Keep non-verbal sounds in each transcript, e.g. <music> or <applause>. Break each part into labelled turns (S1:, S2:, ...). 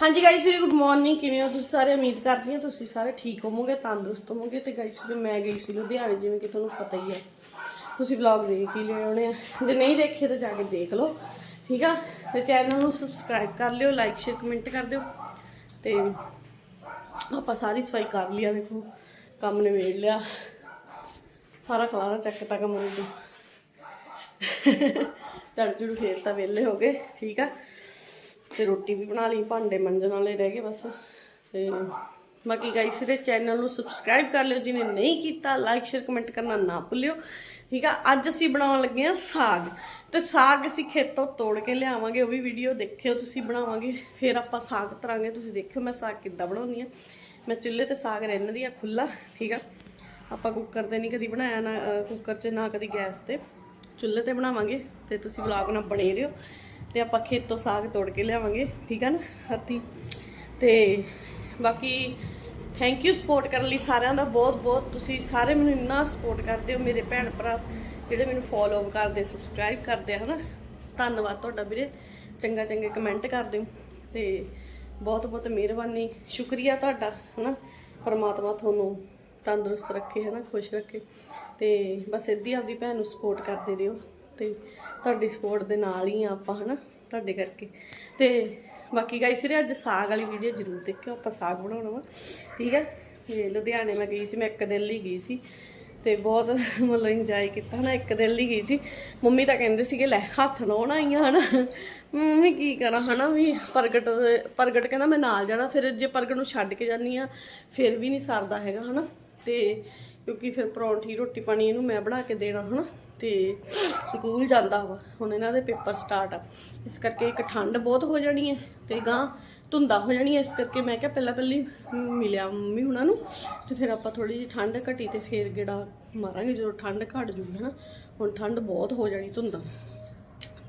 S1: ਹਾਂਜੀ ਗਾਇਸ ਜੀ good morning ਕਿਵੇਂ ਹੋ? ਤੁਸੀਂ ਸਾਰੇ ਉਮੀਦ ਕਰਦੀ ਹਾਂ ਤੁਸੀਂ ਸਾਰੇ ਠੀਕ ਹੋਵੋਗੇ, ਤੰਦਰੁਸਤ ਹੋਵੋਗੇ। ਤੇ ਗਾਇਸ ਜੀ ਮੈਂ ਗਈ ਸੀ ਲੁਧਿਆਣੇ, ਜਿਵੇਂ ਕਿ ਤੁਹਾਨੂੰ ਪਤਾ ਹੀ ਹੈ। ਤੁਸੀਂ ਵਲੌਗ ਦੇਖ ਹੀ ਲਏ ਹੋਣੇ ਆ। ਜੇ ਨਹੀਂ ਦੇਖੇ ਤਾਂ ਜਾ ਕੇ ਦੇਖ ਲਓ, ਠੀਕ ਆ? ਤੇ ਚੈਨਲ ਨੂੰ ਸਬਸਕ੍ਰਾਈਬ ਕਰ ਲਿਓ ਲਾਈਕ ਸ਼ੇਅਰ ਕਮੈਂਟ ਕਰ ਦਿਓ। ਤੇ ਆਪਾਂ ਸਾਰੀ ਸਫ਼ਾਈ ਕਰ ਲਿਆ ਦੇਖੋ, ਕੰਮ ਨਿਬੇੜ ਲਿਆ। ਸਾਰਾ ਖਲਾਰਾ ਚੱਕ ਤੱਕ ਮਨ ਤੋਂ ਝੜ ਝੁੜ ਫੇਰ ਤਾਂ ਵਿਹਲੇ ਹੋ ਗਏ, ਠੀਕ ਆ? ਤੇ ਰੋਟੀ ਵੀ ਬਣਾ ਲਈ, ਭਾਂਡੇ ਮੰਜਣ ਵਾਲੇ ਰਹਿ ਗਏ ਬਸ। ਤੇ ਬਾਕੀ ਗਾਈਸ ਦੇ ਚੈਨਲ ਨੂੰ ਸਬਸਕ੍ਰਾਈਬ ਕਰ ਲਿਓ ਜਿਹਨੇ ਨਹੀਂ ਕੀਤਾ ਲਾਈਕ ਸ਼ੇਅਰ ਕਮੈਂਟ ਕਰਨਾ ਨਾ ਭੁੱਲਿਓ। ਠੀਕ ਆ, ਅੱਜ ਅਸੀਂ ਬਣਾਉਣ ਲੱਗੇ ਆ ਸਾਗ। ਤੇ ਸਾਗ ਅਸੀਂ ਖੇਤੋਂ ਤੋੜ ਕੇ ਲਿਆਵਾਂਗੇ, ਉਹ ਵੀ ਵੀਡੀਓ ਦੇਖਿਓ ਤੁਸੀਂ ਬਣਾਵਾਂਗੇ। ਫਿਰ ਆਪਾਂ ਸਾਗ ਤਰਾਂਗੇ, ਤੁਸੀਂ ਦੇਖਿਓ ਮੈਂ ਸਾਗ ਕਿੱਦਾਂ ਬਣਾਉਣੀ ਆ ਮੈਂ ਚੁੱਲ੍ਹੇ ਤੇ ਸਾਗ ਰਹਿੰਦੀ ਆ ਖੁੱਲਾ ਠੀਕ ਆ। ਆਪਾਂ ਕੁੱਕਰ ਤੇ ਨਹੀਂ ਕਦੀ ਬਣਾਇਆ ਨਾ ਕੁੱਕਰ 'ਚ ਨਾ ਕਦੀ ਗੈਸ ਤੇ। ਚੁੱਲ੍ਹੇ ਤੇ ਬਣਾਵਾਂਗੇ, ਤੇ ਤੁਸੀਂ ਵਲੌਗ ਨਾਲ ਬਣੇ ਰਹੋ। ਤੇ ਆਪਾਂ ਖੇਤੋਂ ਸਾਗ ਤੋੜ ਕੇ ਲਿਆਵਾਂਗੇ, ਠੀਕ ਆ ਨਾ, ਹੱਥੀ। ਤੇ ਬਾਕੀ ਥੈਂਕ ਯੂ ਸਪੋਰਟ ਕਰਨ ਲਈ ਸਾਰਿਆਂ ਦਾ ਬਹੁਤ ਬਹੁਤ, ਤੁਸੀਂ ਸਾਰੇ ਮੈਨੂੰ ਇੰਨਾ ਸਪੋਰਟ ਕਰਦੇ ਹੋ, ਮੇਰੇ ਭੈਣ ਭਰਾ ਜਿਹੜੇ ਮੈਨੂੰ ਫੋਲੋ ਕਰਦੇ ਸਬਸਕ੍ਰਾਈਬ ਕਰਦੇ ਆ, ਹਨਾ। ਧੰਨਵਾਦ ਤੁਹਾਡਾ ਵੀਰੇ, ਚੰਗਾ ਚੰਗੇ ਕਮੈਂਟ ਕਰਦੇ ਹੋ। ਤੇ ਬਹੁਤ ਬਹੁਤ ਮਿਹਰਬਾਨੀ, ਸ਼ੁਕਰੀਆ ਤੁਹਾਡਾ, ਹਨਾ। ਪਰਮਾਤਮਾ ਤੁਹਾਨੂੰ ਤੰਦਰੁਸਤ ਰੱਖੇ, ਹਨਾ, ਖੁਸ਼ ਰੱਖੇ। ਤੇ ਬਸ ਇੱਦੀ ਆਪਦੀ ਭੈਣ ਨੂੰ ਸਪੋਰਟ ਕਰਦੇ ਰਹੋ। ਤੇ ਤੁਹਾਡੀ ਸਪੋਰਟ ਦੇ ਨਾਲ ਹੀ ਆ ਆਪਾਂ, ਹਨਾ, ਤੁਹਾਡੇ ਕਰਕੇ। ਤੇ ਬਾਕੀ ਗਾਈ ਸਿਰੇ ਅੱਜ ਸਾਗ ਵਾਲੀ ਵੀਡੀਓ ਜ਼ਰੂਰ ਦੇਖਿਓ, ਆਪਾਂ ਸਾਗ ਬਣਾਉਣਾ ਵਾ, ਠੀਕ ਹੈ? ਤੇ ਲੁਧਿਆਣੇ ਮੈਂ ਗਈ ਸੀ, ਮੈਂ ਇੱਕ ਦਿਨ ਲਈ ਗਈ ਸੀ, ਤੇ ਬਹੁਤ <laughs> ਮਤਲਬ ਇੰਜੋਏ ਕੀਤਾ ਨਾ ਇੱਕ ਦਿਨ ਲਈ ਗਈ ਸੀ। ਮੰਮੀ ਤਾਂ ਕਹਿੰਦੇ ਸੀਗੇ, ਲੈ, ਹੱਥ ਲਾਉਣਾ ਆਈਆਂ ਹਨਾ। ਮੰਮੀ ਕੀ ਕਰਾਂ, ਹਨਾ, ਵੀ ਪ੍ਰਗਟ ਪ੍ਰਗਟ ਕਹਿੰਦਾ ਮੈਂ ਨਾਲ ਜਾਣਾ, ਫਿਰ ਜੇ ਪ੍ਰਗਟ ਨੂੰ ਛੱਡ ਕੇ ਜਾਨੀ ਆ ਫਿਰ ਵੀ ਨਹੀਂ ਸਰਦਾ ਹੈਗਾ, ਹਨਾ। ਤੇ ਕਿਉਂਕਿ ਫਿਰ ਪਰੌਂਠੀ ਰੋਟੀ ਪਾਣੀ ਇਹਨੂੰ ਮੈਂ ਬਣਾ ਕੇ ਦੇਣਾ, ਹਨਾ। ਤੇ ਸਕੂਲ ਜਾਂਦਾ ਵਾ। ਹੁਣ ਇਹਨਾਂ ਦੇ ਪੇਪਰ ਸਟਾਰਟ ਆ। ਇਸ ਕਰਕੇ ਇੱਕ ਠੰਡ ਬਹੁਤ ਹੋ ਜਾਣੀ ਹੈ ਤੇ ਗਾਂ ਧੁੰਦਾ ਹੋ ਜਾਣੀ ਹੈ ਇਸ ਕਰਕੇ ਮੈਂ ਕਿਹਾ ਪਹਿਲਾਂ ਪਹਿਲੀ ਮਿਲਿਆ ਮੰਮੀ ਹੁਣਾਂ ਨੂੰ ਤੇ ਫਿਰ ਆਪਾਂ ਥੋੜੀ ਜਿਹੀ ਠੰਡ ਘਟੀ ਤੇ ਫਿਰ ਗੇੜਾ ਮਾਰਾਂਗੇ। ਜਦੋਂ ਠੰਡ ਘਟ ਜੂਗੀ ਹਨਾ, ਹੁਣ ਠੰਡ ਬਹੁਤ ਹੋ ਜਾਣੀ ਧੁੰਦਾ।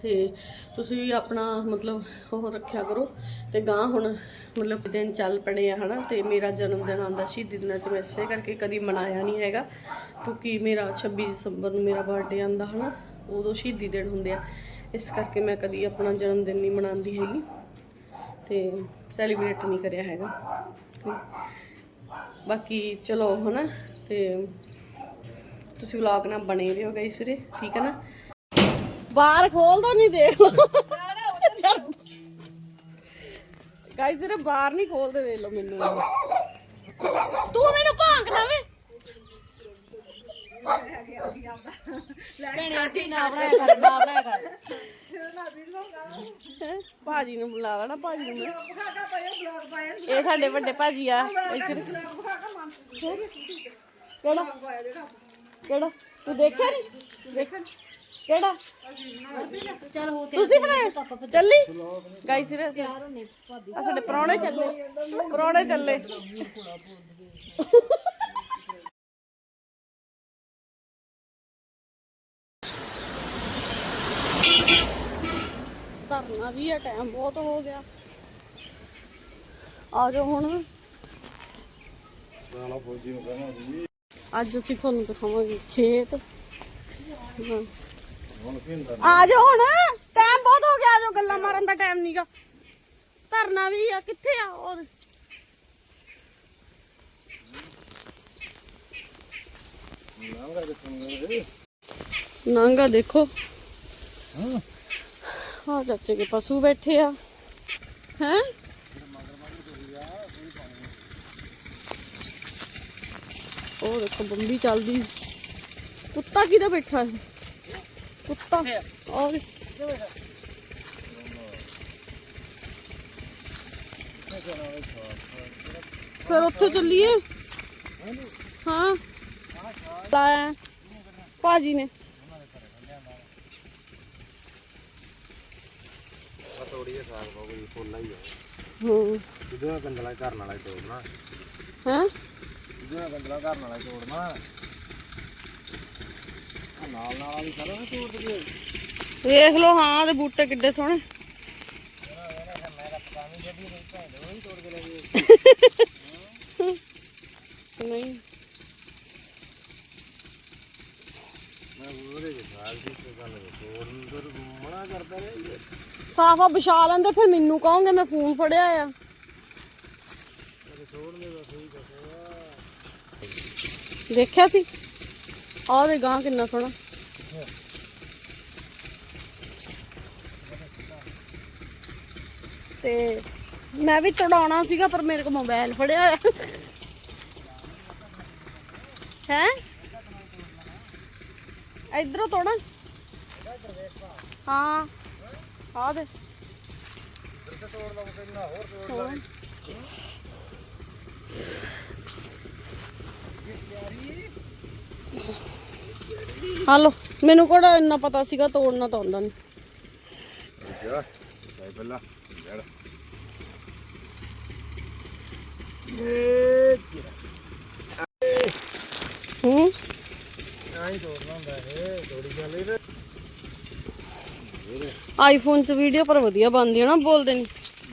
S1: ਤੇ ਤੁਸੀਂ ਆਪਣਾ ਮਤਲਬ ਉਹ ਰੱਖਿਆ ਕਰੋ। ਤੇ ਗਾਂ ਹੁਣ ਮਤਲਬ ਦਿਨ ਚੱਲ ਪੜੇ ਆ, ਹਨਾ। ਤੇ ਮੇਰਾ ਜਨਮ ਦਿਨ ਆਉਂਦਾ, ਸ਼ਹੀਦੀ ਦਿਨਾਂ ਚ ਮੈਂ ਇਸੇ ਕਰਕੇ ਕਦੀ ਮਨਾਇਆ ਨਹੀਂ ਹੈਗਾ। ਕਿਉਂਕਿ ਮੇਰਾ 26 ਦਸੰਬਰ ਨੂੰ ਮੇਰਾ ਬਰਥਡੇ ਆਉਂਦਾ, ਹਨਾ। ਉਦੋਂ ਸ਼ਹੀਦੀ ਦਿਨ ਹੁੰਦੇ ਆ। ਇਸ ਕਰਕੇ ਮੈਂ ਕਦੀ ਆਪਣਾ ਜਨਮ ਦਿਨ ਨਹੀਂ ਮਨਾਉਂਦੀ ਹੈਗੀ। ਤੇ ਸੈਲੀਬ੍ਰੇਟ ਨਹੀਂ ਕਰਿਆ ਹੈਗਾ। ਬਾਕੀ ਚਲੋ, ਹਨਾ। ਤੇ ਤੁਸੀਂ ਵਲੌਗ ਨਾਲ ਬਣੇ ਰਹੋ ਗਾਇਸ ਵੀਰੇ, ਠੀਕ ਹੈ ਨਾ। ਬਾਹਰ ਖੋਲ ਦੋ ਨਹੀਂ ਦੇਖ ਲੋ ਗਾਇਸ ਇਹਨੇ ਬਾਹਰ ਨਹੀਂ ਖੋਲਦੇ ਵੇਖ ਲੋ ਮੈਨੂੰ। ਤੂੰ ਮੈਨੂੰ ਭਾਂਕਦਾ ਵੇ? ਭਾਜੀ ਨੂੰ ਬੁਲਾ ਲੈਣਾ ਭਾਜੀ ਨੂੰ। ਇਹ ਸਾਡੇ ਵੱਡੇ ਭਾਜੀ ਆ। ਕਿਹੜਾ? ਕਿਹੜਾ? ਤੂੰ ਦੇਖਿਆ ਨਹੀਂ ਦੇਖਿਆ? ਕਿਹੜਾ?
S2: ਚੱਲ ਹੋ
S1: ਤੁਸੀਂ ਬਣਾਇਆ ਚੱਲੀ? ਗਾਈ ਸਿਰੇ ਆ ਸਾਡੇ ਪ੍ਰਾਹੁਣੇ ਚੱਲੇ। ਪ੍ਰਾਹੁਣੇ ਚੱਲੇ। ਧਰਨਾ ਵੀ ਆ ਟਾਈਮ ਬਹੁਤ ਹੋ ਗਿਆ। ਆ ਜਾਓ ਹੁਣ। ਅੱਜ ਅਸੀਂ ਤੁਹਾਨੂੰ ਦਿਖਾਵਾਂਗੇ ਖੇਤ। ਹਾਂ। ਆ ਜਾਓ ਹੁਣ ਟਾਈਮ ਬਹੁਤ ਹੋ ਗਿਆ ਆ ਜਾਓ ਗੱਲਾਂ ਮਾਰਨ ਦਾ ਟਾਈਮ ਨਹੀਂਗਾ ਧਰਨਾ ਵੀ ਆ ਕਿੱਥੇ ਆ ਉਹ? ਨਾਂਗਾ ਦੇਖੋ। ਹਾਂ। ਚਾਚੇ ਕੇ ਪਸ਼ੂ ਬੈਠੇ ਆ। ਹੈ? ਉਹ ਦੇਖੋ ਬੰਬੀ ਚੱਲਦੀ। ਕੁੱਤਾ ਕਿਹਦਾ ਬੈਠਾ ਹੈ? ਕੁੱਤਾ ਔਰ ਫਿਰ ਉੱਥੇ ਚੱਲੀਏ ਹਾਂ ਲਾਇਆ ਭਾਜੀ ਨੇ
S3: ਤੋੜੀਏ ਸਾਗ ਪਾਉਗੀ ਫੁੱਲਾ ਹੀ ਆ
S1: ਹਾਂ
S3: ਜਿਹਦੇ ਗੰਦਲਾ ਘਰ ਨਾਲ ਹੀ ਤੋੜਨਾ
S1: ਹੈ
S3: ਜਿਹਦੇ ਗੰਦਲਾ ਘਰ ਨਾਲ ਹੀ ਤੋੜਨਾ ਆਹ ਨਾਲ ਨਾਲ ਵਾਲੀ ਸਾਰਾ ਨਾ ਤੋੜ ਦਈਏ
S1: ਵੇਖ ਲਓ ਹਾਂ ਤੇ ਬੂਟੇ ਕਿੱਡੇ ਸੋਹਣੇ। ਨਹੀਂ। ਸਾਫਾ ਵਿਛਾ ਲੈਂਦੇ ਫਿਰ ਮੈਨੂੰ ਕਹੋਗੇ ਮੈਂ ਫੋਨ ਫੜਿਆ ਆ। ਦੇਖਿਆ ਸੀ? ਆਹ ਦੇ ਗਾਂ ਕਿੰਨਾ ਸੋਹਣਾ। ਤੇ ਮੈਂ ਵੀ ਚੜਾਉਣਾ ਸੀਗਾ, ਪਰ ਮੇਰੇ ਕੋਲ ਮੋਬਾਈਲ ਫੜਿਆ ਹੋਇਆ। ਹੈ? ਇਧਰੋਂ ਤੋੜਾਂ। ਹਾਂ ਆ ਦੇ ਹੋਰ। ਹਲੋ ਮੈਨੂੰ ਕੋੜਾ ਇੰਨਾ ਪਤਾ ਸੀਗਾ, ਤੋੜਨਾ ਤਾਂ ਆਉਂਦਾ ਨਹੀਂ
S3: ਜਾ ਲੈ ਪਹਿਲਾਂ ਜੜ
S1: ਹੂੰ?
S3: ਆਈ ਤੋੜਨਾ ਹੁੰਦਾ ਇਹ ਤੋੜੀ ਚੱਲ ਇਹਦੇ
S1: ਆਈਫੋਨ 'ਚ ਵੀਡੀਓ ਪਰ ਵਧੀਆ ਬਣਦੀ ਹੈ ਨਾ, ਬੋਲਦੇ ਨਹੀਂ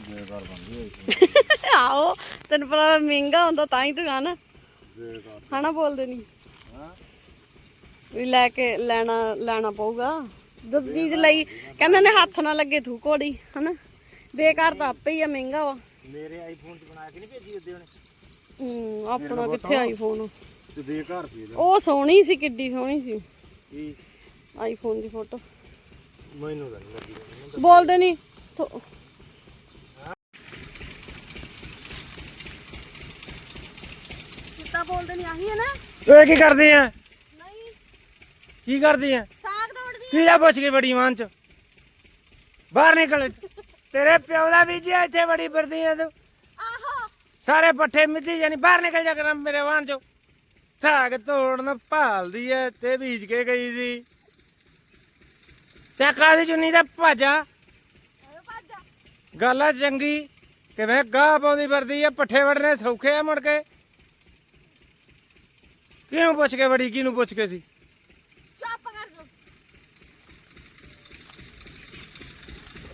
S3: ਬੇਕਾਰ ਬੰਦੀ
S1: ਆਓ ਤੈਨੂੰ ਪਤਾ ਮਹਿੰਗਾ ਹੁੰਦਾ ਤਾਂ ਹੀ ਤੂੰ ਗਾਣਾ।
S3: ਬੇਕਾਰ
S1: ਬੋਲਦੇ ਨਹੀਂ ਵੀ ਲੈ ਕੇ ਲੈਣਾ ਲੈਣਾ ਪਊਗਾ। ਜਦ ਚੀਜ਼ ਲਈ ਕਹਿੰਦੇ ਨੇ ਹੱਥ ਨਾ ਲੱਗੇ ਥੂ ਕੋੜੀ ਹਨਾ? ਬੇਕਾਰ ਤਾਂ ਆਪੇ ਹੀ ਆ ਮਹਿੰਗਾ ਵਾ।
S3: ਮੇਰੇ ਆਈਫੋਨ ਚ ਬਣਾ ਕੇ ਨਹੀਂ ਭੇਜੀ ਉੱਦੇ ਉਹਨੇ?
S1: ਹੂੰ ਆਪਣਾ ਕਿੱਥੇ ਆਈਫੋਨ
S3: ਤੇ ਬੇਕਾਰ ਸੀ ਇਹਦਾ।
S1: ਉਹ ਸੋਹਣੀ ਸੀ ਕਿੱਡੀ ਸੋਹਣੀ ਸੀ।
S3: ਕੀ?
S1: ਆਈਫੋਨ ਦੀ ਫੋਟੋ।
S3: ਮੈਨੂੰ ਤਾਂ ਨਹੀਂ ਲੱਗੀ
S1: ਬੋਲਦੇ ਨਹੀਂ ਥੋ- ਕਿੱਦਾਂ ਬੋਲਦੇ ਨਹੀਂ ਆਹੀ ਹੈ ਨਾ।
S3: ਓਏ ਕੀ ਕਰਦੇ ਆ? ਕੀ ਕਰਦੇ ਆ
S1: ਸਾਗ ਤੋੜਦੀ
S3: ਕੀ ਆ ਪੁੱਛ ਕੇ ਬੜੀ ਮਾਨ ਚ? ਬਾਹਰ ਨਿਕਲ ਤੇਰੇ ਪਿਓ ਦਾ ਬੀਜਿਆ ਇੱਥੇ ਬੜੀ ਫਿਰਦੀ ਆ ਤੂੰ।
S1: ਆਹੋ।
S3: ਸਾਰੇ ਪੱਠੇ ਮਿੱਧੀ ਜਾਨੀ ਬਾਹਰ ਨਿਕਲ ਜਾ ਕਰ ਮੇਰੇ ਵਾਹਨ ਚੋਂ। ਸਾਗ ਤੋੜਨ ਭਾਲਦੀ ਐ ਤੇ ਬੀਜ ਕੇ ਗਈ ਸੀ। ਚੱਕਾ ਦੀ ਚੁੰਨੀ ਤੇ ਭਾਜਾ? ਗੱਲ ਆ ਚੰਗੀ ਕਿਵੇਂ ਗਾਹ ਪਾਉਂਦੀ ਫਿਰਦੀ ਐ ਪੱਠੇ ਵੜਨੇ ਸੌਖੇ ਆ ਮੁੜ ਕੇ। ਕਿਹਨੂੰ ਪੁੱਛ ਕੇ ਵੜੀ ਕਿਹਨੂੰ ਪੁੱਛ ਕੇ ਸੀ
S1: ਚੁੱਪ ਕਰ ਜੋ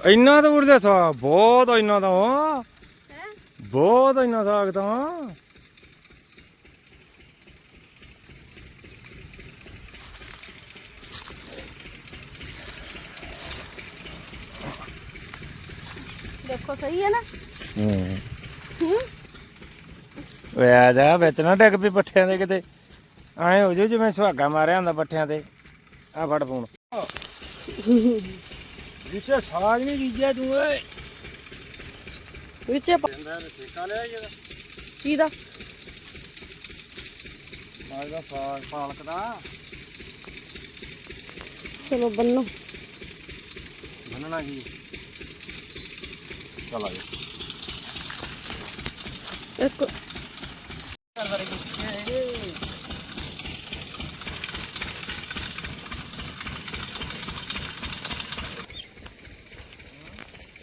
S3: ਇੰਨਾ ਦੂਰ ਦੇ ਸਾਗ ਬਹੁਤ ਇੰਨਾ ਤਾਂ
S1: ਹੈ?
S3: ਬਹੁਤ ਇੰਨਾ ਸਾਗ ਤਾਂ।
S1: ਦੇਖੋ ਸਹੀ ਹੈ ਨਾ?
S3: ਹੂੰ।
S1: ਹੂੰ।
S3: ਓਏ ਆ ਜਾ ਵਿੱਚ ਨਾ ਡਿੱਗ ਪਈ ਪੱਠਿਆਂ ਦੇ ਕਿਤੇ। ਐ ਹੋ ਜੂ ਜਿਵੇਂ ਸੁਹਾਗਾ ਮਾਰਿਆ ਹੁੰਦਾ ਪੱਠਿਆਂ ਤੇ। ਆ ਫੜ ਫੋਨ। ਜਿੱਥੇ ਸਾਗ ਨਹੀਂ ਬੀਜਿਆ ਤੂੰ ਓਏ।
S1: ਵਿੱਚੇ ਪਾ-
S3: ਕਹਿੰਦਾ ਨੇ ਠੇਕਾ ਲਿਆ ਜਿਹੜਾ
S1: ਕੀ ਦਾ?
S3: ਸਾਗ ਦਾ ਸਾਗ ਪਾਲਕ ਦਾ।
S1: ਚਲੋ ਬੰਨੋ।
S3: ਬੰਨਣਾ ਕੀ? ਚਲ ਆ ਜਾ।
S1: ਇੱਕ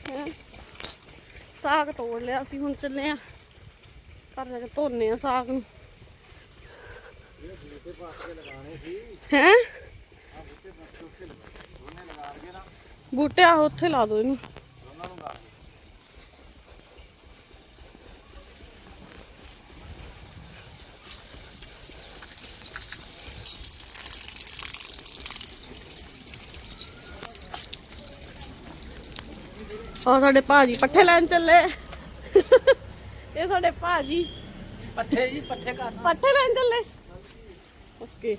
S1: ਹੈਂ। ਸਾਗ ਤੋੜ ਲਿਆ ਅਸੀਂ, ਹੁਣ ਚੱਲੇ ਆ ਘਰ ਜਾ ਕੇ ਧੋਨੇ ਆ ਸਾਗ ਨੂੰ। ਹੈ? ਬੂਟੇ ਆ ਉੱਥੇ ਲਾ ਦੋ ਇਹਨੂੰ। ਉਹ ਸਾਡੇ ਭਾਜੀ ਪੱਠੇ ਲੈਣ ਚੱਲੇ। ਇਹ ਸਾਡੇ ਭਾਜੀ।
S2: ਪੱਠੇ ਜੀ ਪੱਠੇ ਕਰ
S1: ਪੱਠੇ ਲੈਣ ਚੱਲੇ। ਓਕੇ।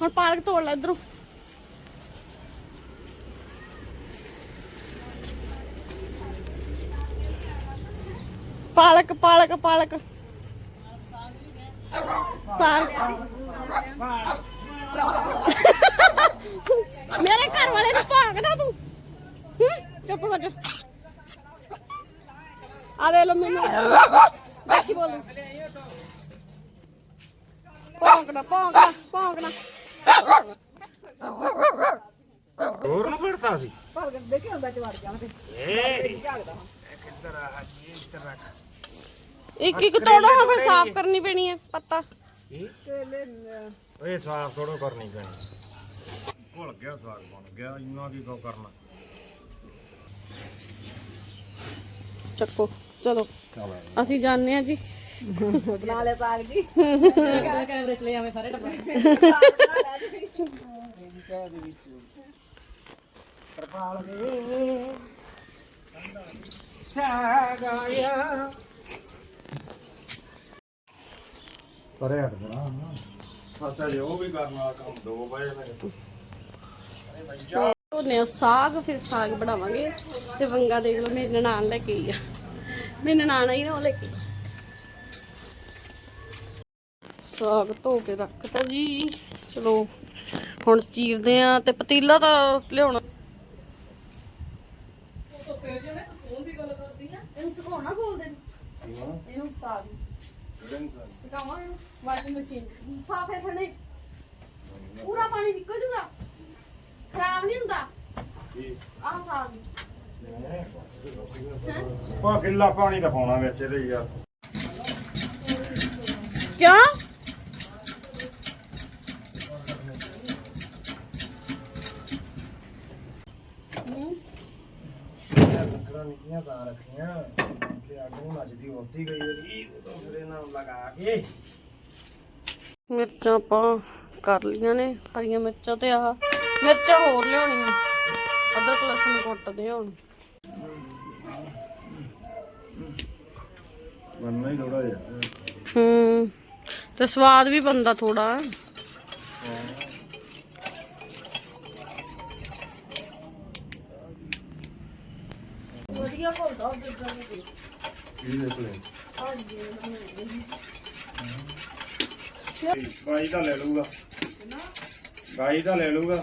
S1: ਹੁਣ ਪਾਲਕ ਤੋੜ ਲੈ ਇਧਰੋਂ। ਪਾਲਕ ਪਾਲਕ ਪਾਲਕ। ਸਾਗ ਮੇਰੇ ਘਰ ਵਾਲੇ ਨੂੰ ਭਾਗਦਾ ਤੂੰ? ਚੁੱਪ ਕਰ ਜਾ। ਆ ਦੇ ਲੋ ਮੈਨੂੰ। ਬਾਕੀ ਬੋਲ। ਭੌਂਕਣਾ ਭੌਂਕਣਾ ਭੌਂਕਣਾ।
S3: ਹੋਰ ਨੂੰ ਫੜਤਾ ਸੀ?
S1: ਇੱਕ ਇੱਕ ਤੋੜੋ ਹਾਂ ਫਿਰ ਸਾਫ਼ ਕਰਨੀ ਪੈਣੀ ਹੈ ਪੱਤਾ।
S3: ਓਏ ਸਾਗ ਥੋੜੋ ਕਰਨੀ ਪੈਣੀ। ਭੁੱਲ ਗਿਆ ਸਾਗ ਬਣ ਗਿਆ ਇੰਨਾ ਕੀ ਕੋ ਕਰਨਾ।
S1: ਚੱਕੋ ਚਲੋ।
S3: ਚਲ।
S1: ਅਸੀਂ ਜਾਣਦੇ ਆ ਜੀ।
S2: ਬਣਾ ਲੈ ਸਾਗ ਜੀ। ਕੈਮਰੇ ਚ ਲੈ ਆਵੇਂ ਸਾਰੇ ਟੱਬਰ
S3: ਤਰਪਾਲ ਦੇ ਸਾਗ ਆਇਆ ਪਰੇ ਹਟ ਬਣਾ ਅੱਛਾ ਜੀ ਉਹ ਵੀ ਕਰਨ ਵਾਲਾ ਕੰਮ 2 ਵਜੇ ਤੱਕ
S1: ਧੋਨੇ ਆ ਸਾਗ ਫਿਰ ਸਾਗ ਬਣਾਵਾਂਗੇ ਤੇ ਵੰਗਾ ਦੇਖ ਲਓ ਮੇਰੀ ਨਨਾਣ ਲੈ ਕੇ ਆਈ ਆ। ਮੇਰੀ ਨਨਾਣ ਆਈ ਨਾ ਉਹ ਲੈ ਕੇ। ਸਾਗ ਧੋ ਕੇ ਰੱਖਤਾ ਜੀ। ਚਲੋ ਹੁਣ ਚੀਰਦੇ ਆ ਤੇ ਪਤੀਲਾ ਤਾਂ ਲਿਆਉਣਾ। ਇਹਨੂੰ ਸੁਕਾਉਣਾ ਬੋਲਦੇ ਨੇ ਇਹਨੂੰ ਸਾਗ। ਸੁਕਾਵਾਂ ਇਹਨੂੰ? Washing machine. ਸਾਫੇ ਸਣੇ ਪੂਰਾ ਪਾਣੀ ਨਿਕਲ ਜੂਗਾ? ਖਰਾਬ ਨਹੀਂ ਹੁੰਦਾ ਆਹ ਸਾਗ
S3: ਪਾ ਕਿੱਲਾ ਪਾਣੀ ਦਾ ਪਾਉਣਾ ਵਿੱਚ ਇਹਦੇ ਯਾਰ
S1: ਕਿਉਂ
S3: ਲੱਕੜਾਂ ਨਿੱਕੀਆਂ ਤਾਂ ਰੱਖੀਆਂ ਕਿ ਅੱਗ ਨੂੰ ਨੱਚਦੀ ਹੁੰਦੀ ਗਈ ਇਹਦੀ ਉਦੋਂ ਫਿਰ ਇਹਨਾਂ ਨੂੰ ਲਗਾ ਕੇ
S1: ਮਿਰਚਾਂ ਆਪਾਂ ਕਰ ਲੀਆਂ ਨੇ ਹਰੀਆਂ ਮਿਰਚਾਂ ਤੇ ਆਹ ਮਿਰਚਾਂ ਹੋਰ ਲਿਆਉਣੀਆਂ। ਅਦਰਕ ਲਸਣ ਕੁੱਟਦੇ ਹੁਣ।
S3: ਬੰਨਾ ਹੀ ਥੋੜਾ ਜਿਹਾ।
S1: ਹੂੰ ਤੇ ਸਵਾਦ ਵੀ ਬੰਦਾ ਥੋੜਾ ਵਧੀਆ ਭੁੱਲਦਾ
S3: ਕੀ ਦੇਖ ਲੈ। ਗਾਈ ਤਾਂ ਲੈ ਲੂਗਾ ਗਾਈ ਤਾਂ ਲੈ ਲੂਗਾ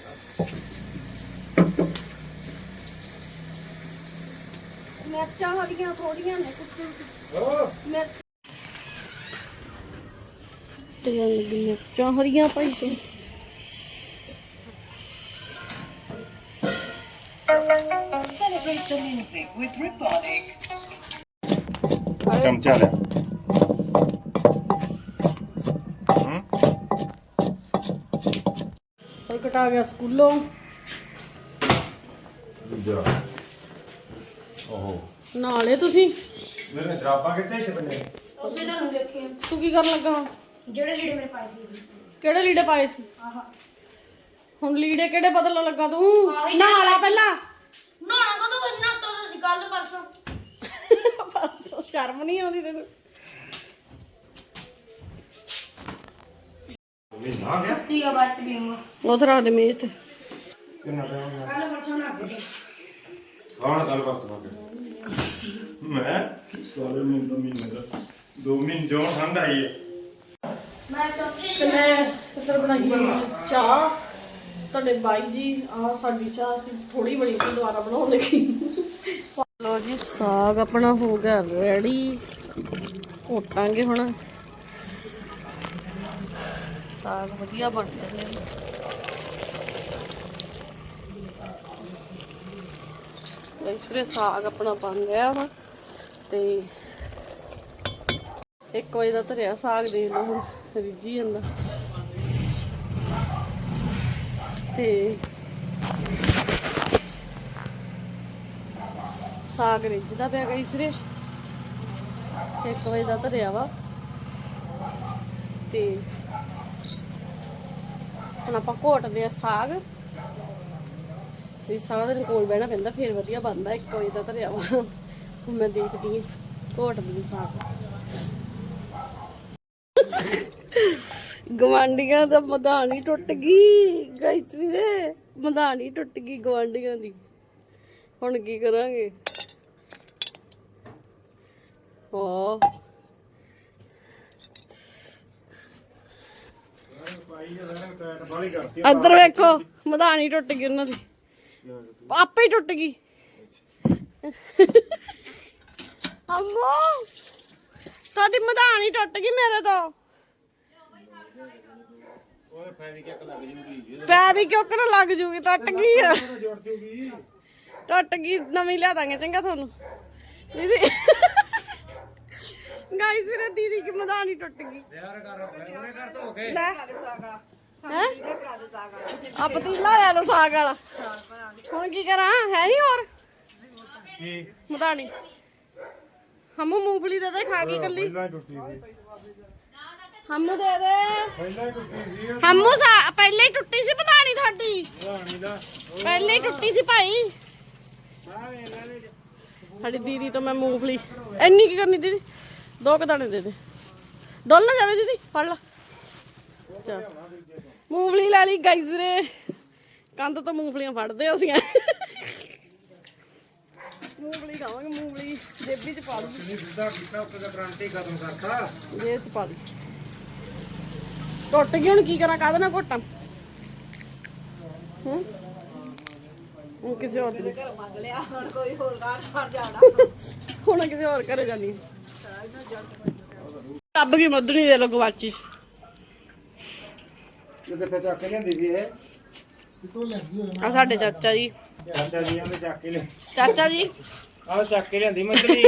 S1: ਮਿਰਚਾਂ ਹਰੀਆਂ ਥੋੜੀਆਂ ਨੇ ਕੁੱਟ ਮਿਰਚ ਤੇ ਲੱਗੀ ਮਿਰਚਾਂ ਹਰੀਆਂ ਭਾਈ ਤੇ।
S3: ਚਮਚਾ ਲਿਆ। ਹੂੰ?
S1: ਭਾਈ ਕਟਾ ਗਿਆ ਸਕੂਲੋਂ।
S3: ਓਹੋ
S1: ਨਾਲੇ ਤੁਸੀਂ।
S3: ਮੇਰੇ ਜਰਾਬਾਂ ਕਿੱਥੇ ਛਪਨੇ
S2: ਉਸੇ ਤੁਹਾਨੂੰ ਦੇਖੇ
S1: ਤੂੰ ਕੀ ਕਰਨ ਲੱਗਾ ਹੁਣ?
S2: ਜਿਹੜੇ ਲੀੜੇ ਮੇਰੇ ਪਾਏ ਸੀ।
S1: ਕਿਹੜੇ ਲੀੜੇ ਪਾਏ ਸੀ?
S2: ਆਹ।
S1: ਹੁਣ ਲੀੜੇ ਕਿਹੜੇ ਬਦਲਣ ਲੱਗਾ ਤੂੰ? ਨਾਲਾ ਪਹਿਲਾਂ।
S2: ਨਹਾਣਾ ਕਦੋਂ? ਇੰਨਾ ਤੋਂ ਅਸੀਂ ਕੱਲ ਪਰਸੋਂ।
S1: ਬਸ ਸ਼ਰਮ ਨਹੀਂ ਆਉਂਦੀ ਤੈਨੂੰ।
S3: ਮਹੀਨਾ ਗਿਆ?
S2: ਤੀ ਆ ਬਾਤ ਪੀਉਂਗਾ
S1: ਉਧਰ ਆ ਦੇ ਮੇਜ਼ ਤੇ।
S3: ਕਿੰਨਾ ਟਾਈਮ ਹੋ ਗਿਆ?
S2: ਕੱਲ ਪਰਸੋਂ ਨਾ
S3: ਕੌਣ ਗੱਲ ਬਾਤ ਸੁਣਾ ਕੇ ਮੈਂ ਸਾਰੇ ਮਹੀਨੇ ਦਾ ਮਹੀਨੇ ਦਾ ਦੋ ਮਹੀਨੇ ਜੋ ਠੰਡ ਆਈ ਹੈ
S2: ਮੈਂ
S1: ਤੇ ਮੈਂ ਇੱਧਰ ਬਣਾਈ ਚਾਹ। ਤੁਹਾਡੇ ਬਾਈ ਜੀ ਆ ਸਾਡੀ ਚਾਹ ਸੀ ਥੋੜੀ ਬਣੀ ਸੀ ਦੁਬਾਰਾ ਬਣਾਉਣ ਲੱਗੀ। ਲੋ ਜੀ ਸਾਗ ਆਪਣਾ ਹੋ ਗਿਆ ਰੈਡੀ ਘੋਟਾਂਗੇ ਹੁਣ। ਸਾਗ ਵਧੀਆ ਬਣ ਗਿਆ ਜੀ ਇਸਰੇ ਸਾਗ ਆਪਣਾ ਬਣ ਗਿਆ ਵਾ। ਤੇ 1 ਵਜੇ ਦਾ ਧਰਿਆ ਸਾਗ ਦੇਖ ਲਓ ਹੁਣ ਰਿੱਝੀ ਜਾਂਦਾ। ਤੇ ਸਾਗ ਰਿੱਝਦਾ ਪਿਆ ਗਈ ਸਿਰੇ। 1 ਵਜੇ ਦਾ ਧਰਿਆ ਵਾ। ਤੇ ਹੁਣ ਆਪਾਂ ਘੋਟਦੇ ਆ ਸਾਗ। ਤੇ ਸਾਰਾ ਦਿਨ ਕੋਲ ਬਹਿਣਾ ਪੈਂਦਾ, ਫਿਰ ਵਧੀਆ ਬਣਦਾ 1 ਵਜੇ ਦਾ ਧਰਿਆ ਵਾ। ਹੁਣ ਮੈਂ ਦੇਖਦੀ ਹਾਂ। ਘੋਟਦੀ ਹਾਂ ਸਾਗ। ਗਵਾਂਡੀਆਂ ਦਾ ਮਧਾਣੀ ਟੁੱਟ ਗਈ। ਗਾਇਸ ਵੀਰੇ, ਮਧਾਣੀ ਟੁੱਟ ਗਈ ਗਵਾਂਢੀਆਂ ਦੀ। ਹੁਣ ਕੀ ਕਰਾਂਗੇ? ਓ
S3: ਪਾਈ
S1: ਵੇਖੋ, ਮਧਾਣੀ ਟੁੱਟ ਗਈ ਉਹਨਾਂ ਦੀ। ਆਪੇ ਹੀ ਟੁੱਟ ਗਈ। ਅੰਮੋ ਤੁਹਾਡੀ ਮਧਾਣੀ ਟੁੱਟ ਗਈ ਮੇਰੇ ਤੋਂ।
S3: ਓਏ ਫੈਵੀ ਕਿੱਕ ਲੱਗ ਜੂਗੀ।
S1: ਪੈ ਵੀ ਕਿਉਂ ਕਰ ਲੱਗ ਜੂਗੀ ਟੁੱਟ ਗਈ ਆ।
S3: ਜੁੜ ਜੂਗੀ।
S1: ਟੁੱਟ ਗਈ ਨਵੀਂ ਲਿਆ ਦਾਂਗੇ ਚੰਗਾ ਤੁਹਾਨੂੰ। ਦੀਦੀ। ਗਾਈਸ ਮੇਰੇ ਦੀਦੀ ਕੀ ਮਧਾਣੀ ਟੁੱਟ ਗਈ।
S3: ਯਾਰ ਕਰ ਉਹਨੇ ਕਰ ਧੋ ਕੇ।
S1: ਲੈ। ਹੈ? ਆ। ਪਤੀਲਾ ਲੈ ਲਓ ਸਾਗ ਵਾਲਾ। ਹੁਣ ਕੀ ਕਰਾਂ? ਹੈ ਨਹੀਂ ਹੋਰ?
S3: ਕੀ?
S1: ਮਧਾਣੀ। ਹਮੂ ਮੂੰਗਫਲੀ ਦੇ ਦੇ ਖਾ ਕੇ ਕੱਲੀ।
S3: ਪਹਿਲਾਂ ਹੀ ਟੁੱਟੀ ਸੀ।
S1: ਹਮੂ ਦੇ ਦੇ।
S3: ਪਹਿਲਾਂ ਹੀ ਟੁੱਟੀ ਸੀ।
S1: ਹਮੂ ਸਾ ਪਹਿਲੇ ਹੀ ਟੁੱਟੀ ਸੀ ਮਧਾਣੀ ਤੁਹਾਡੀ।
S3: ਰਾਣੀ ਦਾ।
S1: ਪਹਿਲੇ ਹੀ ਟੁੱਟੀ ਸੀ ਭਾਈ। ਸਾਡੀ ਦੀਦੀ ਤੋਂ ਮੈਂ ਮੂੰਗਫਲੀ ਇੰਨੀ ਕੀ ਕਰਨੀ ਦੀਦੀ? ਦੋ ਕੁ ਦਾਣੇ ਦੇ ਦੇ। ਡੋਲ ਨਾ ਜਾਵੇ ਦੀਦੀ ਫੜ ਲਾ। ਚਲ। ਮੂੰਗਫਲੀ ਲੈ ਲਈ ਗਾਈਜ਼ ਵੀਰੇ। ਕੰਧ ਤੋਂ ਮੂੰਗਫਲੀਆਂ ਫੜਦੇ ਹਾਂ ਅਸੀਂ। ਮੂੰਗਫਲੀ ਖਾਵਾਂਗੇ ਮੂੰਗਫਲੀ ਜੇਬੀ ਚ ਪਾ ਲਈ
S3: ਨਹੀਂ ਸਿੱਧਾ ਕੀਤਾ ਉੱਤੇ ਦਾ ਗਰੰਟੀ ਖਤਮ ਕਰਤਾ।
S1: ਇਹ ਚ ਪਾ ਲਈ ਟੁੱਟ ਗਈ ਹੁਣ ਕੀ ਕਰਾਂ ਕਾਹਦੇ ਨਾਲ ਘੋਟਾਂ ਹੂੰ? ਹੁਣ ਕਿਸੇ ਹੋਰ ਦੇ।
S2: ਘਰ ਮੰਗ ਲਿਆ ਹੁਣ ਕੋਈ ਹੋਰ ਗਾਣ ਖਾਣ ਜਾਣਾ।
S1: ਹੁਣ ਕਿਸੇ ਹੋਰ ਘਰੇ ਜਾਣੀ ਕੱਬ ਕੀ ਮੱਧਣੀ ਦੇ ਲੋ ਗਵਾਚੀ।
S3: ਇਹ ਕਿੱਥੇ ਚੱਕ ਕੇ ਲਿਆਂਦੀ ਸੀ ਇਹ?
S1: ਆ ਸਾਡੇ ਚਾਚਾ ਜੀ।
S3: ਚਾਚਾ ਜੀ ਉਹਨੇ ਚੱਕ ਕੇ ਲਿਆ
S1: ਚਾਚਾ ਜੀ?
S3: ਆਹ ਚੱਕ ਕੇ ਲਿਆਂਦੀ ਮੰਦਰੀ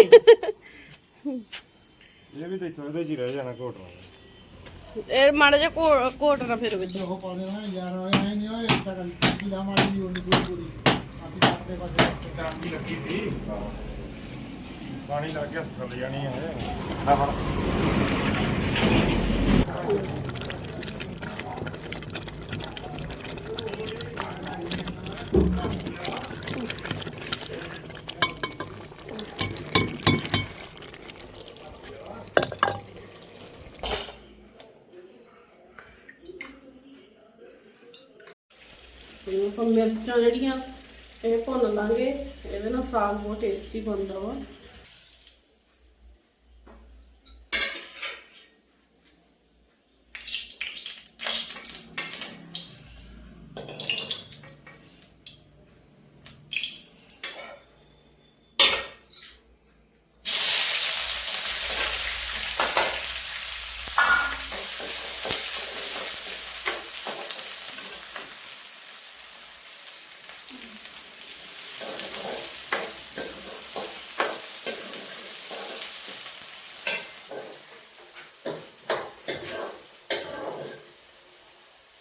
S3: ਇਹ ਵੀ ਤੇ ਇੱਥੋਂ ਇਹਦੇ ਚ ਹੀ ਰਹਿ ਜਾਣਾ ਘੋਟਣਾ
S1: ਇਹ ਮਾੜਾ ਜਿਹਾ ਘੋ- ਘੋਟ ਨਾ ਫਿਰ ਵਿੱਚ
S3: ਟਾਂਗੀ ਲੱਗੀ ਸੀ। ਪਾਣੀ ਲੱਗ ਗਿਆ ਥੱਲੇ ਜਾਣੀ ਹੈ
S1: ਮਿਰਚਾਂ ਜਿਹੜੀਆਂ ਇਹ ਭੁੰਨ ਲਾਂਗੇ ਇਹਦੇ ਨਾਲ ਸਾਗ ਬਹੁਤ ਟੇਸਟੀ ਬਣਦਾ ਵਾ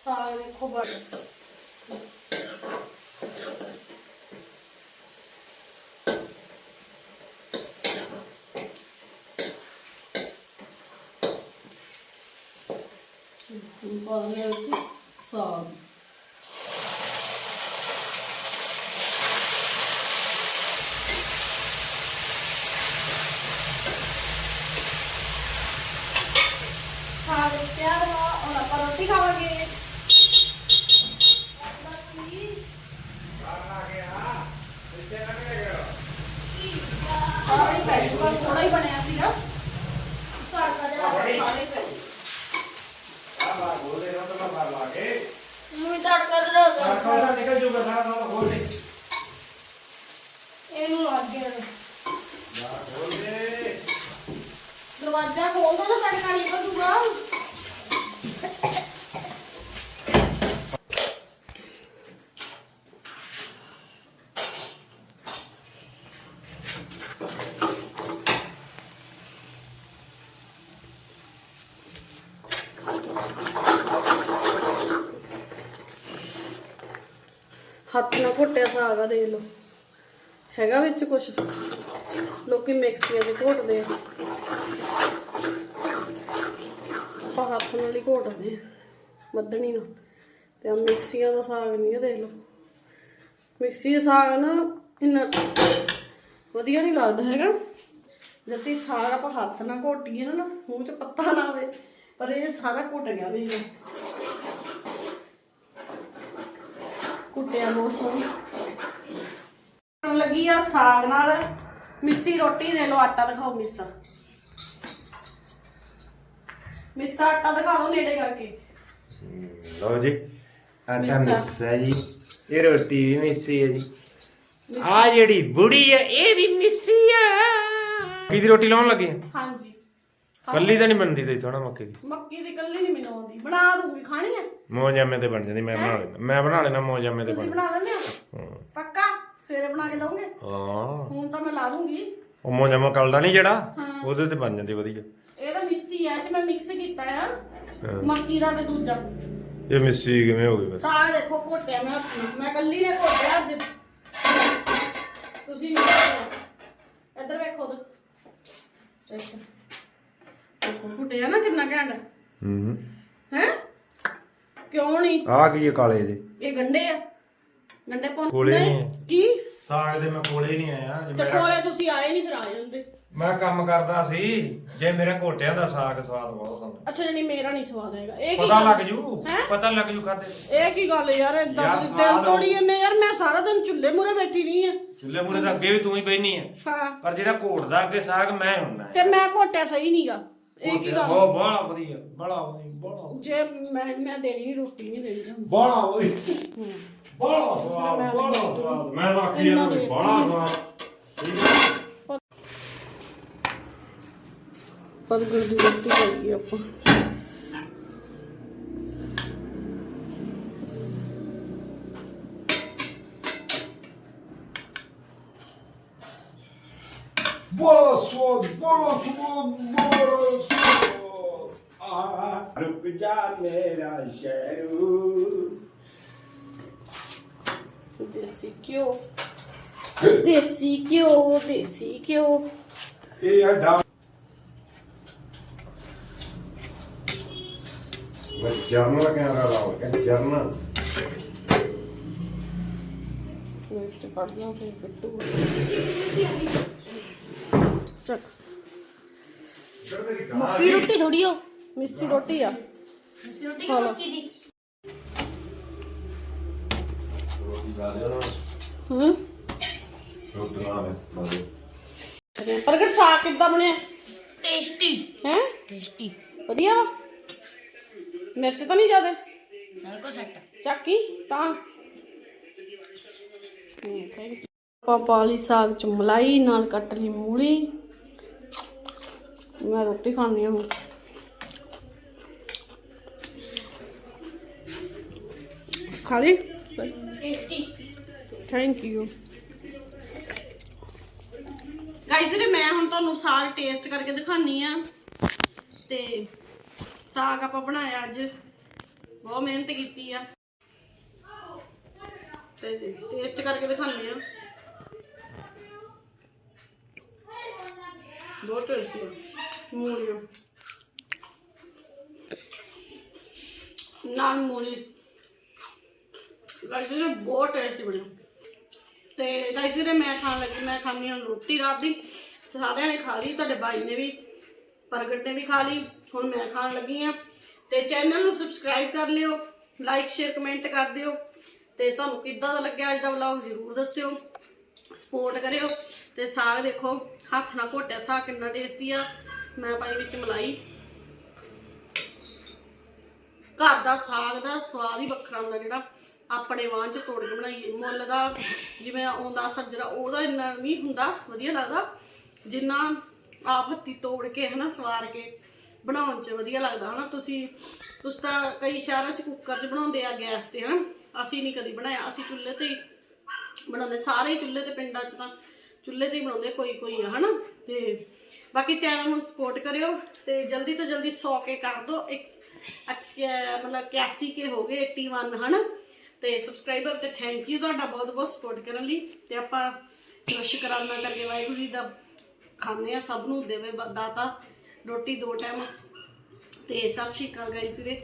S1: ਸਾਗ ਦੇਖੋ ਬਣ ਪਾਉਂਦੇ ਵਿੱਚ ਸਾਗ ਸਾਗ ਤਿਆਰ ਵਾ ਔਰ ਆਪਾਂ ਰੋਟੀ ਖਾਵਾਂਗੇ ਸਾਰੀ ਪੈ ਜੂਗਾ ਥੋੜਾ ਹੀ ਬਣਿਆ ਸੀਗਾ ਸਾਡਾ ਜਿਹੜਾ ਸਾਰੇ ਪੈ
S3: ਆ ਬਾਹਰ ਬੋਲੇ ਨਾ ਤਾਂ ਬਾਹਰ ਲਾ ਕੇ
S1: ਮੂੰਹ ਤੜਕਾ ਦੇ ਦੋ
S3: ਸਾਰਾ ਨਿਕਲ ਜੂਗਾ ਸਾਰਾ ਸਾਰਾ ਖੋਲ ਦੇ
S1: ਇਹਨੂੰ ਲੱਗ ਗਿਆ
S3: ਖੋਲ ਦੇ
S1: ਦਰਵਾਜ਼ਾ ਖੋਲ ਦੋ ਨਾ ਤੜਕਾ ਨਿਕਲ ਜੂਗਾ ਹੱਥ ਨਾਲ ਘੋਟਿਆ ਸਾਗ ਆ, ਦੇਖ ਲਓ। ਹੈਗਾ ਵਿੱਚ ਕੁਝ ਲੋਕੀ ਮਿਕਸੀਆਂ 'ਚ ਘੋਟਦੇ ਆ। ਆਪਾਂ ਹੱਥ ਨਾਲ ਹੀ ਘੋਟਦੇ ਆ ਮੱਧਣੀ ਨਾਲ ਤੇ ਆ ਮਿਕਸੀਆਂ ਦਾ ਸਾਗ ਨਹੀਂ ਆ, ਦੇਖ ਲਓ। ਮਿਕਸੀ ਦਾ ਸਾਗ ਨਾ, ਇੰਨਾ ਵਧੀਆ ਨਹੀਂ ਲੱਗਦਾ ਹੈਗਾ। ਜਦ ਸਾਗ ਆਪਾਂ ਹੱਥ ਨਾਲ ਘੋਟੀਏ ਨਾ ਨਾ, ਮੂੰਹ 'ਚ ਪੱਤਾ ਨਾ ਆਵੇ ਪਰ ਇਹ ਸਾਰਾ ਘੁੱਟ ਗਿਆ ਵੀ। ਕੁੱਟਿਆ ਬਹੁਤ ਸੋਹਣੀ ਹੁਣ ਲੱਗੀ ਆ ਸਾਗ ਨਾਲ। ਮਿੱਸੀ ਰੋਟੀ ਦੇ ਲੋ ਆਟਾ ਦਿਖਾਓ ਮਿੱਸਾ। ਮਿੱਸਾ ਆਟਾ ਦਿਖਾ ਦਿਓ ਨੇੜੇ ਕਰਕੇ।
S3: ਲਓ ਜੀ ਆਟਾ
S1: ਮਿੱਸਾ।
S3: ਮਿੱਸਾ ਜੀ। ਇਹ ਰੋਟੀ ਵੀ ਮਿੱਸੀ ਹੈ ਜੀ। ਆ ਜਿਹੜੀ ਬੁੜੀ ਹੈ ਇਹ ਵੀ ਮਿੱਸੀ ਆ ਕੀ ਦੀ ਰੋਟੀ ਲਾਉਣ ਲੱਗੇ? ਆ?
S1: ਹਾਂਜੀ।
S3: ਕੱਲੀ ਤਾਂ ਨਹੀਂ ਬਣਦੀ ਤੇ ਥੋੜਾ ਮੱਕੇ ਦੀ।
S1: ਮੱਕੀ ਦੀ ਕੱਲੀ ਨਹੀਂ ਮੈਨੂੰ ਆਉਂਦੀ। ਬਣਾ ਦੂੰਗੀ ਖਾਣੀ ਆ?
S3: ਮੋਜਾਮੇ ਤੇ ਬਣ ਜਾਂਦੀ ਮੈਂ ਬਣਾ ਲੈਣਾ ਮੈਂ ਬਣਾ ਲੈਣਾ ਮੋਜਾਮੇ ਤੇ
S1: ਤੁਸੀਂ
S3: ਬਣ
S1: ਬਣਾ ਲੈਂਦੇ ਹੋ? ਪੱਕਾ? ਸਵੇਰੇ ਬਣਾ ਕੇ ਦਓਗੇ
S3: ਹਾਂ।
S1: ਹੁਣ ਤਾਂ ਮੈਂ ਲਾ ਦੂੰਗੀ
S3: ਉਹ ਮੋਜਾਮਾ ਕਲਦਾ ਨਹੀਂ ਜਿਹੜਾ ਉਹਦੇ ਤੇ ਬਣ ਜਾਂਦੀ ਵਧੀਆ।
S1: ਇਹ ਤਾਂ ਮਿੱਸੀ ਆ ਚ ਮੈਂ ਮਿਕਸ ਕੀਤਾ ਆ। ਮੱਕੀ ਦਾ ਤੇ ਦੂਜਾ।
S3: ਇਹ ਮਿੱਸੀ ਕਿਵੇਂ ਹੋ ਗਈ ਬਸ
S1: ਸਾਗ ਦੇਖੋ ਘੋਟਿਆ ਮੈਂ ਹੱਥ ਨਾਲ। ਮੈਂ ਕੱਲੀ ਨੇ ਘੋਟਿਆ ਅੱਜ। ਤੁਸੀਂ ਨਹੀਂ ਘੋਟਿਆ। ਇੱਧਰ ਵੇਖੋ ਉਧਰ। ਦੇਖੋ। ਘੋਟਿਆ ਨਾ ਕਿੰਨਾ ਘੈਂਟ।
S3: ਹੂੰ।
S1: ਹੈ? ਕਿਉਂ ਨਹੀਂ
S3: ਆ ਕੀ ਇਹ ਕਾਲੇ ਦੇ
S1: ਇਹ ਗੰਡੇ ਆ। ਗੰਡੇ
S3: ਕੋਲੇ
S1: ਨਹੀਂ,
S3: ਨਹੀਂ।
S1: ਕੀ?
S3: ਸਾਗ ਦੇ ਮੈਂ ਕੋਲੇ ਨਹੀਂ ਆਇਆ ਜੇ
S1: ਤੇ
S3: ਮੇਰਾ
S1: ਕੋਲੇ ਤੁਸੀਂ ਆਏ ਨਹੀਂ ਫਿਰ ਆ ਜਾਂਦੇ।
S3: ਮੈਂ ਕੰਮ ਕਰਦਾ ਸੀ ਜੇ ਮੇਰੇ ਘੋਟਿਆਂ ਦਾ ਸਾਗ ਸਵਾਦ ਬਹੁਤ ਹੁੰਦਾ।
S1: ਅੱਛਾ ਜਣੀ ਮੇਰਾ ਨਹੀਂ ਸਵਾਦ ਹੈਗਾ। ਇਹ ਕੀ
S3: ਪਤਾ
S1: ਗੱਲ-
S3: ਲੱਗ ਜੂ
S1: ਹੈਂ?
S3: ਪਤਾ ਲੱਗ ਜੂ ਖਾਦੇ
S1: ਇਹ ਕੀ ਗੱਲ ਯਾਰ ਏਦਾਂ
S3: ਯਾਰ
S1: ਤੁਸੀਂ
S3: ਸਵਾਦ
S1: ਦਿਲ ਤੋੜੀ ਜੰਨੇ ਯਾਰ ਮੈਂ ਸਾਰਾ ਦਿਨ ਚੁੱਲ੍ਹੇ ਮੂਰੇ ਬੈਠੀ ਰਹੀ ਆ।
S3: ਚੁੱਲ੍ਹੇ ਮੂਰੇ ਤਾਂ ਅੱਗੇ ਵੀ ਤੂੰ ਹੀ ਬੈਣੀ ਆ।
S1: ਹਾਂ।
S3: ਪਰ ਜਿਹੜਾ ਘੋਟਦਾ ਅੱਗੇ ਸਾਗ ਮੈਂ ਹੁੰਨਾ
S1: ਤੇ ਮੈਂ ਘੋਟਿਆ ਸਹੀ ਨਹੀਂਗਾ ਇਹ ਕੀ ਗੱਲ।
S3: ਬਹੁਤ ਬੜਾ ਵਧੀਆ ਬੜਾ ਵਧੀਆ ਬੜਾ
S1: ਜੇ ਮੈਂ ਮੈਂ ਦੇਣੀ ਨੀ, ਰੋਟੀ ਨਹੀਂ ਦੇਣੀ ਤੁਹਾਨੂੰ।
S3: ਬੜਾ ਵਧੀਆ। ਬੜਾ ਸਵਾਦ ਬੜਾ ਸਵਾਦ। ਮੈਂ ਤਾਂ ਆਖੀ
S1: tasty
S3: ਬੜਾ
S1: ਨਹੀਂ।
S3: ਸਵਾਦ। ਠੀਕ ਹੈ।
S1: ਬਰਗਰ ਦੀ ਰੋਟੀ ਖਾਈ ਆਪਾਂ
S3: ਬੜਾ ਸਵਾਦ ਬੜਾ ਸਵਾਦ ਬੜਾ ਸਵਾਦ ਆ ਰੁਕ ਜਾ ਮੇਰਾ ਸ਼ਹਿਰੂ
S1: ਦੇਸੀ ਘਿਓ ਦੇਸੀ ਘਿਓ ਦੇਸੀ ਘਿਓ
S3: ਇਹ ਆ ਡਾ ਮੈਂ ਜਰਨਲ ਕੈਮਰਾ ਲਾਉਂਗਾ ਜਰਨਲ
S1: ਮਿਰਚ ਕੱਢਣਾ ਫਿਰ ਕੱਟੂ ਚੱਕ
S2: ਕੀ ਰੋਟੀ ਥੋੜੀ ਹੋ
S1: ਮਿੱਸੀ ਰੋਟੀ ਆ
S2: ਰੋਟੀ ਕਿ ਮੱਕੀ ਦੀ।
S1: ਹੂੰ।
S3: ਰੋਟੀ ਨਾਲ
S1: ਬਰਗਰ ਸਾਗ ਕਿੱਦਾਂ ਬਣਿਆ?
S2: ਟੇਸਟੀ।
S1: ਹੈ?
S2: ਟੇਸਟੀ।
S1: ਵਧੀਆ ਵਾ? ਮਿਰਚ ਤਾਂ ਨਹੀਂ ਜ਼ਿਆਦਾ?
S2: ਬਿਲਕੁਲ ਸੈੱਟ।
S1: ਚੱਕੀ ਤਾਂ। ਆਪਾਂ ਪਾ ਲਈ ਸਾਗ ਚ ਮਲਾਈ ਨਾਲ ਕੱਟ ਲਈ ਮੂਲੀ। ਮੈਂ ਰੋਟੀ ਖਾਣੀ ਹੁਣ। ਖਾ ਲਈ
S2: ਟੇਸਟੀ
S1: ਥੈਂਕ ਯੂ ਗਾਇਸ ਨੇ ਮੈਂ ਹੁਣ ਤੁਹਾਨੂੰ ਸਾਗ ਟੇਸਟ ਕਰਕੇ ਦਿਖਾਣੀ ਆ। ਤੇ ਸਾਗ ਆਪਾਂ ਬਣਾਇਆ ਅੱਜ। ਬਹੁਤ ਮਿਹਨਤ ਕੀਤੀ ਆ। ਤੇ ਟੇਸਟ ਕਰਕੇ ਦਿਖਾਣੇ ਆ। ਬਹੁਤ ਟੇਸਟੀ ਆ। ਮੂਲੀਓ ਨਾਲ ਮੂਲੀ ਗਾਇਸ ਇਹ ਬਹੁਤ ਟੇਸਟੀ ਬਣਿਆ ਤੇ ਗਾਇਸ ਇਹਦੇ ਮੈਂ ਖਾਣ ਲੱਗੀ, ਮੈਂ ਖਾਂਦੀ ਹਾਂ ਰੋਟੀ ਰਾਤ ਦੀ। ਸਾਰਿਆਂ ਨੇ ਖਾ ਲਈ, ਤੁਹਾਡੇ ਭਾਈ ਨੇ ਵੀ, ਪ੍ਰਗਟ ਨੇ ਵੀ ਖਾ ਲਈ। ਹੁਣ ਮੈਂ ਖਾਣ ਲੱਗੀ ਆ ਤੇ ਚੈਨਲ ਨੂੰ ਸਬਸਕ੍ਰਾਈਬ ਕਰ ਲਿਓ ਲਾਈਕ ਸ਼ੇਅਰ ਕਮੈਂਟ ਕਰ ਦਿਓ। ਤੇ ਤੁਹਾਨੂੰ ਕਿੱਦਾਂ ਦਾ ਲੱਗਿਆ ਅੱਜ ਦਾ ਵਲੌਗ ਜ਼ਰੂਰ ਦੱਸਿਓ। ਸਪੋਰਟ ਕਰਿਓ। ਤੇ ਸਾਗ ਦੇਖੋ, ਹੱਥ ਨਾਲ ਘੋਟਿਆ ਸਾਗ ਕਿੰਨਾ ਟੇਸਟੀ ਆ। ਮੈਂ ਪਾਈ ਵਿੱਚ ਮਲਾਈ। ਘਰ ਦਾ ਸਾਗ ਦਾ ਸਵਾਦ ਹੀ ਵੱਖਰਾ ਹੁੰਦਾ ਜਿਹੜਾ। ਆਪਣੇ ਵਾਂ ਚ ਤੋੜ ਕੇ ਬਣਾਈਏ। ਮੁੱਲ ਦਾ ਜਿਵੇਂ ਆਉਂਦਾ, ਸੱਜਰਾ, ਉਹਦਾ ਇੰਨਾ ਨਹੀਂ ਹੁੰਦਾ, ਵਧੀਆ ਲੱਗਦਾ। ਜਿੰਨਾ ਆਪ ਹੱਤੀ ਤੋੜ ਕੇ, ਹਨਾ, ਸਵਾਰ ਕੇ ਬਣਾਉਣ ਚ ਵਧੀਆ ਲੱਗਦਾ, ਹਨਾ। ਤੁਸੀਂ ਤੁਸੀਂ ਤਾਂ ਕਈ ਸ਼ਹਿਰਾਂ ਚ ਕੁੱਕਰ ਚ ਬਣਾਉਂਦੇ ਆ ਗੈਸ ਤੇ, ਹਨਾ। ਅਸੀਂ ਨਹੀਂ ਕਦੀ ਬਣਾਇਆ। ਅਸੀਂ ਚੁੱਲ੍ਹੇ ਤੇ ਬਣਾਉਂਦੇ। ਸਾਰੇ ਚੁੱਲ੍ਹੇ ਤੇ ਪਿੰਡਾਂ 'ਚ ਤਾਂ ਚੁੱਲ੍ਹੇ ਤੇ ਹੀ ਬਣਾਉਂਦੇ, ਕੋਈ ਕੋਈ ਆ, ਹਨਾ। ਤੇ ਬਾਕੀ ਚੈਨਲ ਨੂੰ ਸਪੋਰਟ ਕਰਿਓ ਤੇ ਜਲਦੀ ਤੋਂ ਜਲਦੀ 100 ਕੇ ਕਰ ਦਿਓ ਇੱਕ ਐਕਸ ਮਤਲਬ 81 ਕੇ ਹੋ ਗਏ 81 ਹਨਾ। ਤੇ ਸਬਸਕ੍ਰਾਈਬਰ ਤੇ ਥੈਂਕ ਯੂ ਤੁਹਾਡਾ ਬਹੁਤ ਬਹੁਤ ਸਪੋਰਟ ਕਰਨ ਲਈ ਤੇ ਆਪਾਂ ਸ਼ੁਕਰਾਨਾ ਕਰਕੇ ਵਾਹਿਗੁਰੂ ਜੀ ਦਾ ਖਾਂਦੇ ਆ ਸਭ ਨੂੰ ਦੇਵੇ ਦਾਤਾ। ਰੋਟੀ ਦੋ ਟਾਈਮ ਤੇ ਸਤਿ ਸ਼੍ਰੀ ਅਕਾਲ ਗਾਇਸ ਵੀਰੇ।